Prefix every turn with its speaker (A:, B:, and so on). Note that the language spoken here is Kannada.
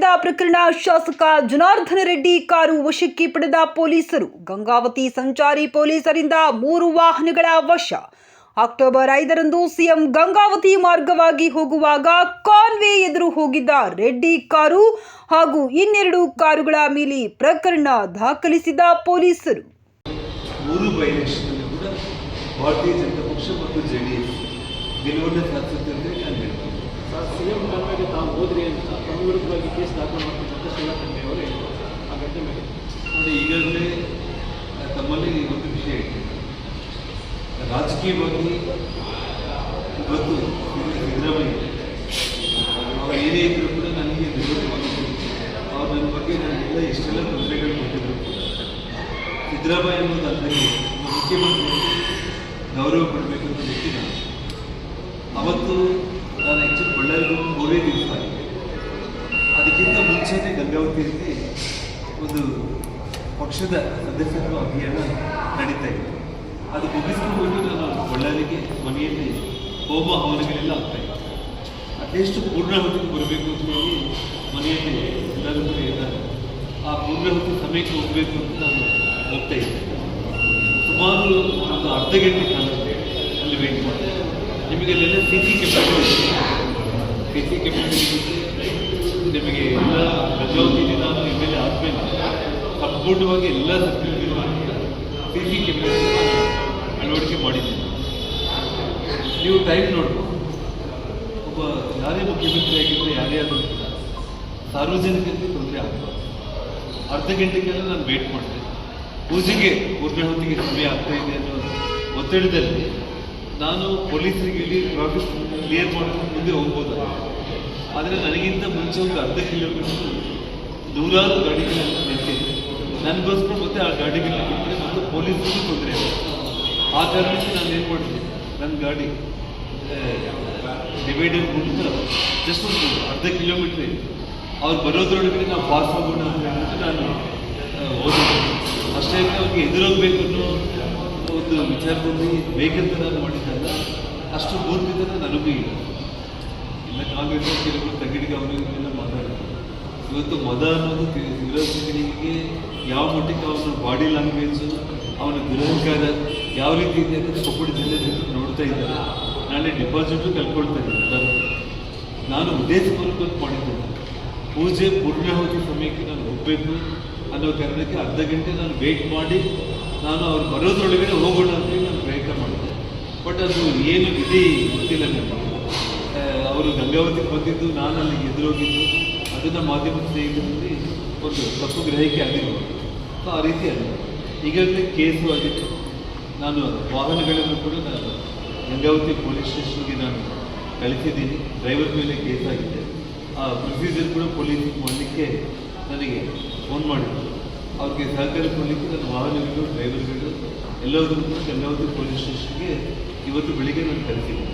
A: ಪ್ರಕರಣ ಶಾಸಕ ಜನಾರ್ದನ ರೆಡ್ಡಿ ಕಾರು ವಶಕ್ಕೆ ಪಡೆದ ಪೊಲೀಸರು. ಗಂಗಾವತಿ ಸಂಚಾರಿ ಪೊಲೀಸರಿಂದ ಮೂರು ವಾಹನಗಳ ವಶ. ಅಕ್ಟೋಬರ್ ಐದರಂದು ಸಿಎಂ ಗಂಗಾವತಿ ಮಾರ್ಗವಾಗಿ ಹೋಗುವಾಗ ಕಾನ್ವೆ ಎದುರು ಹೋಗಿದ್ದ ರೆಡ್ಡಿ ಕಾರು ಹಾಗೂ ಇನ್ನೆರಡು ಕಾರುಗಳ ಮೇಲೆ ಪ್ರಕರಣ ದಾಖಲಿಸಿದ ಪೊಲೀಸರು.
B: ಮೂರು ಬೈ ಕೂಡ ಭಾರತೀಯ ಜನತಾ ಪಕ್ಷ ಮತ್ತು ಜೆ ಡಿ ಎಸ್ ಗೆಲುವನ್ನು ಸಾಧಿಸುತ್ತೆ ಅಂತ ನಾನು ಹೇಳ್ತೀನಿ
C: ಸರ್ ಸಿ ಎಂ ಕಾನ್ವೆಗೆ ತಾವು ಹೋದ್ರಿ ಅಂತ. ವಿರುದ್ಧವಾಗಿ ಕೇಸ್ ದಾಖಲು ಮಾಡ್ತಕ್ಕಂಥ ಅಂತ ಅವರು ಅವರು ಆ ಘಟನೆ ಮೇಲೆ.
B: ನೋಡಿ ಈಗಾಗಲೇ ತಮ್ಮಲ್ಲಿ ಒಂದು ವಿಷಯ ಇದೆ ರಾಜಕೀಯವಾಗಿ, ಇವತ್ತು ಸಿದ್ದರಾಮಯ್ಯ ಅವರು ಏನೇ ಇದ್ದರೂ ಕೂಡ ನನಗೆ ವಿರೋಧ ಮಾಡಿದ್ರು ಅವ್ರು ನನ್ನ ಬಗ್ಗೆ ನನಗೆಲ್ಲ ಇಷ್ಟೆಲ್ಲ ತೊಂದರೆಗಳು ಕೊಟ್ಟಿದ್ರು ಸಿದ್ದರಾಮಯ್ಯ ಅನ್ನೋದು ಅರ್ಥಕ್ಕೆ ಮುಖ್ಯಮಂತ್ರಿ ಗೌರವ ಕೊಡಬೇಕು ಅಂತ ನಾನು ಅವತ್ತು ಗಂಗಾವತಿಯಲ್ಲಿ ಒಂದು ಪಕ್ಷದ ಸದಸ್ಯತ್ವ ಅಭಿಯಾನ ನಡೀತಾ ಇದೆ ಅದು ಮುಗಿಸ್ಕೊಂಡು ನಾನು ಬಳ್ಳಾರಿಗೆ ಮನೆಯಲ್ಲಿ ಹೋಮ ಹವನಗಳೆಲ್ಲ ಆಗ್ತಾ ಇತ್ತು. ಅದೆಷ್ಟು ಪೂರ್ಣಾಹುತಿಗೆ ಬರಬೇಕು ಅಂತ ಹೇಳಿ ಮನೆಯಲ್ಲಿ ಎಲ್ಲರೂ ಇದ್ದಾರೆ ಆ ಪೂರ್ಣಾಹುತಿ ಸಮಯಕ್ಕೆ ಹೋಗಬೇಕು ಅಂತ ನಾನು ಹೋಗ್ತಾ ಇದ್ದೆ. ಸುಮಾರು ಒಂದು ಅರ್ಧ ಗಂಟೆ ಕಾಲಕ್ಕೆ ಅಲ್ಲಿ ವೇಟ್ ಮಾಡಿದೆ ನಿಮಗೆ ಅಲ್ಲೆಲ್ಲ C C camera C C camera ನಿಮಗೆ ಎಲ್ಲ ಪ್ರಜಾತಿ ನಾನು ನಿಮ್ಮಲ್ಲಿ ಆದಮೇಲೆ ಸಂಪೂರ್ಣವಾಗಿ ಎಲ್ಲ ಸರ್ಕಲ್ಗಳು ಸಿ ಸಿ ಕ್ಯಾಮೆರಾ ಅಳವಡಿಕೆ ಮಾಡಿದ್ದೀನಿ. ನೀವು ಟೈಮ್ ನೋಡ್ಬೋದು. ಒಬ್ಬ ಯಾರೇ ಮುಖ್ಯಮಂತ್ರಿ ಆಗಿದ್ದರೆ ಯಾರೇ ಆದರೂ ಸಾರ್ವಜನಿಕರಿಗೆ ತೊಂದರೆ ಆಗ್ಬೋದು ಅರ್ಧ ಗಂಟೆಗೆಲ್ಲ ನಾನು ವೇಟ್ ಮಾಡಿದೆ ಪೂಜೆಗೆ ಮೂರನೇ ಹೊತ್ತಿಗೆ ಸಮಯ ಆಗ್ತಾ ಇದೆ ಅನ್ನೋ ಒತ್ತಡದಲ್ಲಿ ನಾನು ಪೊಲೀಸರಿಗೆ ಇಲ್ಲಿ ಟ್ರಾಫಿಕ್ ಕ್ಲಿಯರ್ ಮಾಡಿ ಮುಂದೆ ಹೋಗ್ಬೋದು? ಆದರೆ ನನಗಿಂತ ಮುಂಚೆ ಒಂದು ಅರ್ಧ ಕಿಲೋಮೀಟರ್ ನೂರಾರು ಗಾಡಿಗಳನ್ನು ನಿಂತಿದೆ. ನನಗೋಸ್ಕರ ಮತ್ತೆ ಆ ಗಾಡಿಗಳನ್ನ ಬಿಟ್ಟರೆ ಮತ್ತು ಪೊಲೀಸರಿಗೂ ತೊಂದರೆ ಆ ಕಾರಣಕ್ಕೆ ನಾನು ಏನು ಮಾಡಿದೆ? ನನ್ನ ಗಾಡಿ ಡಿವೈಡರ್ ಮೂಲಕ ಜಸ್ಟ್ ಒಂದು ಅರ್ಧ ಕಿಲೋಮೀಟ್ರ್ ಇದೆ. ಅವ್ರು ಬರೋದ್ರೊಳಗಡೆ ನಾವು ಪಾಸ್ ಆಗೋಣ ಅಂತ ಹೇಳ್ಬಿಟ್ಟು ನಾನು ಓದಿದ್ದೆ ಅಷ್ಟೇ ಅವ್ರಿಗೆ ಎದುರೋಗ್ಬೇಕು ಅನ್ನೋ ಒಂದು ವಿಚಾರದಲ್ಲಿ ಬೇಕಂತ ನಾನು ಮಾಡಿದ್ದಲ್ಲ. ಅಷ್ಟು ಮೂರ್ಖತನ ನನಗೂ ಇಲ್ಲ. ಕಾಂಗ್ರೆಸ್ ಕೆಲವರು ತಗಡಿಗೆ ಅವರು ಇವರೆಲ್ಲ ಮಾತಾಡ್ತಾರೆ. ಇವತ್ತು ಮದ ಅನ್ನೋದು ಯುವಜನಿಗೆ ಯಾವ ಮಟ್ಟಿಗೆ ಅವನ ಬಾಡಿ ಲ್ಯಾಂಗ್ವೇಜು, ಅವನ ದುರಹಂಕಾರ ಯಾವ ರೀತಿ ಇದೆ ಅಂತ ಕೊಪ್ಪಳ ಜಿಲ್ಲೆ ನೋಡ್ತಾ ಇದ್ದಾರೆ. ನಾಳೆ ಡಿಪಾಸಿಟು ಕಲ್ಕೊಳ್ತಾ ಇದ್ದಾರೆ ನಾನು ಉದ್ದೇಶಪೂರ್ವಕವಾಗಿ ಮಾಡಿದ್ದೇನೆ. ಪೂಜೆ ಪೂರ್ಣಾಹುತಿ ಸಮಯಕ್ಕೆ ನಾನು ಹೋಗಬೇಕು ಅನ್ನೋ ಕಾರಣಕ್ಕೆ ಅರ್ಧ ಗಂಟೆ ನಾನು ವೇಟ್ ಮಾಡಿ ನಾನು ಅವ್ರು ಬರೋದ್ರೊಳಗಡೆ ಹೋಗೋಣ ಅಂತೇಳಿ ನಾನು ಪ್ರಯತ್ನ ಮಾಡಿದೆ ಬಟ್ ಅದು ಏನು ವಿಧಿ ಗೊತ್ತಿಲ್ಲ ನನಗೆ. ಅವರು ಗಂಗಾವತಿಗೆ ಬಂದಿದ್ದು, ನಾನು ಅಲ್ಲಿಗೆ ಎದುರೋಗಿದ್ದು, ಅದನ್ನು ಮಾಧ್ಯಮ ಸ್ನೇಹಿತರಲ್ಲಿ ಒಂದು ತಪ್ಪು ಗ್ರಹಿಕೆ ಆಗಿರ್ಬೋದು ಸೊ ಆ ರೀತಿ ಅಲ್ಲ ಈಗಾಗಲೇ ಕೇಸು ಆಗಿತ್ತು. ನಾನು ವಾಹನಗಳನ್ನು ಕೂಡ ನಾನು ಗಂಗಾವತಿ ಪೊಲೀಸ್ ಸ್ಟೇಷನ್ಗೆ ನಾನು ಕಳಿಸಿದ್ದೀನಿ. ಡ್ರೈವರ್ ಮೇಲೆ ಕೇಸ್ ಆಗಿದೆ ಆ ಪ್ರೊಸೀಜರ್ ಕೂಡ ಪೊಲೀಸ್ ಮಾಡಲಿಕ್ಕೆ ನನಗೆ ಫೋನ್ ಮಾಡಿದ್ರು. ಅವ್ರಿಗೆ ಸಹಕಾರ ಕೊಡಲಿಕ್ಕೆ ನನ್ನ ವಾಹನಗಳು, ಡ್ರೈವರ್ಗಳು ಎಲ್ಲದನ್ನು ಕೂಡ ಗಂಗಾವತಿ ಪೊಲೀಸ್ ಸ್ಟೇಷನ್ಗೆ ಇವತ್ತು ಬೆಳಿಗ್ಗೆ ನಾನು ಕಳಿಸಿದ್ದೀನಿ.